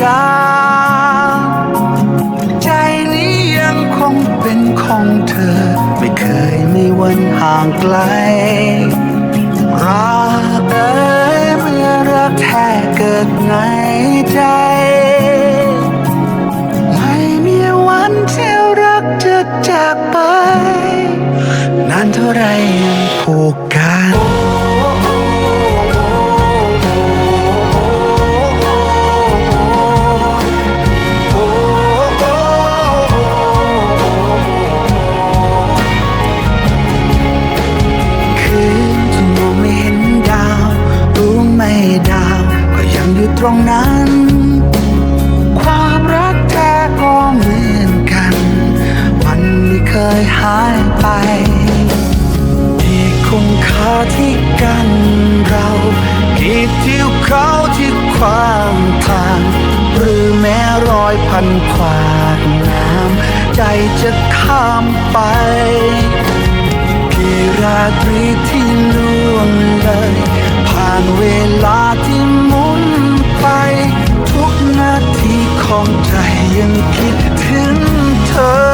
จางใจนี้ยังคงเป็นของเธอ ไม่เคยไมีวันห่างไกลรักเอ้ยเมื่อรักแท้เกิดในใจ ไม่มีวันที่รักจะจากไป นานเท่าไรยังผูก ยหายไป ที่คงคาที่กันเรากี่ที่เขาที่ความทาง หรือแม้รอยพันขวากน้ำใจจะข้ามไปกี่ราตรีที่ล่วงเลย ผ่านเวลาที่หมุนไป ทุกนาทีของใจยังคิดถึงเธอ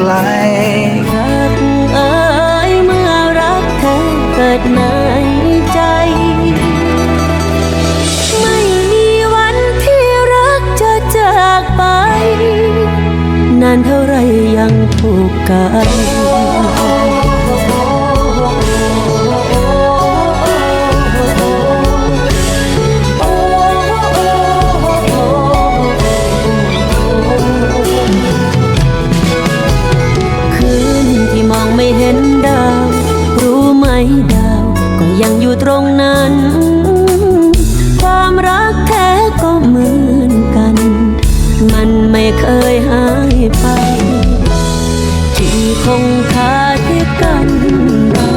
ไกลรักเอ่ยเมื่อรักเธอเกิดในใจ ไม่มีวันที่รักจะจากไป นานเท่าไรยังผูกกัน ไป ที่คงคาที่กันเรา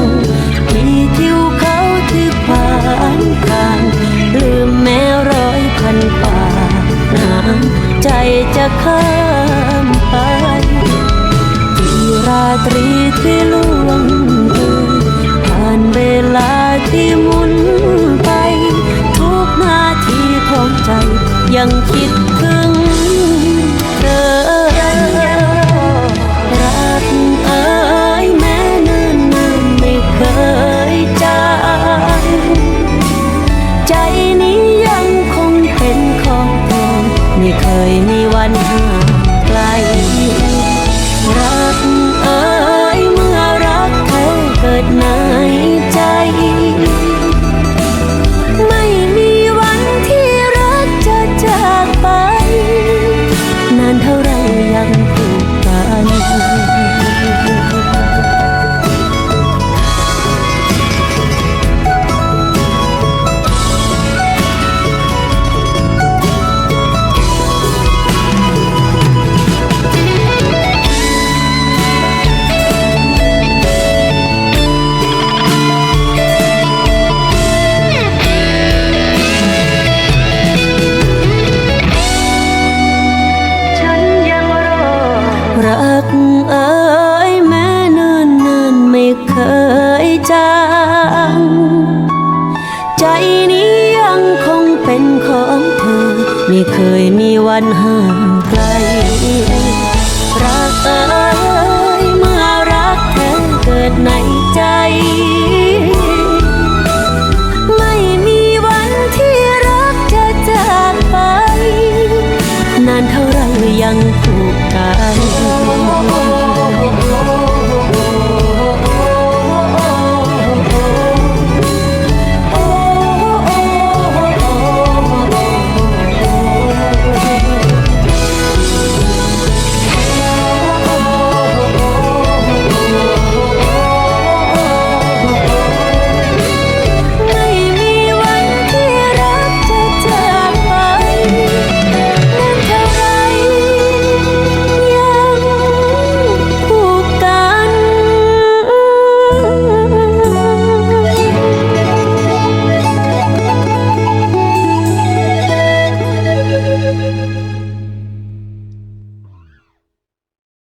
ที่ทิวเขาที่ผ่านผ่านลืมแม้ร้อยพันป่าน้ำใจจะข้ามไป ที่ราตรีที่ล่วงเลยผ่านเวลาที่หมุนไป ทุกนาทีของใจยังคิด ไม่เคยมี กเอ่ยแม้เนิ่นนานไม่เคยจางใจนี้ยังคงเป็นของเธอ ไม่เคยมีวันห่าง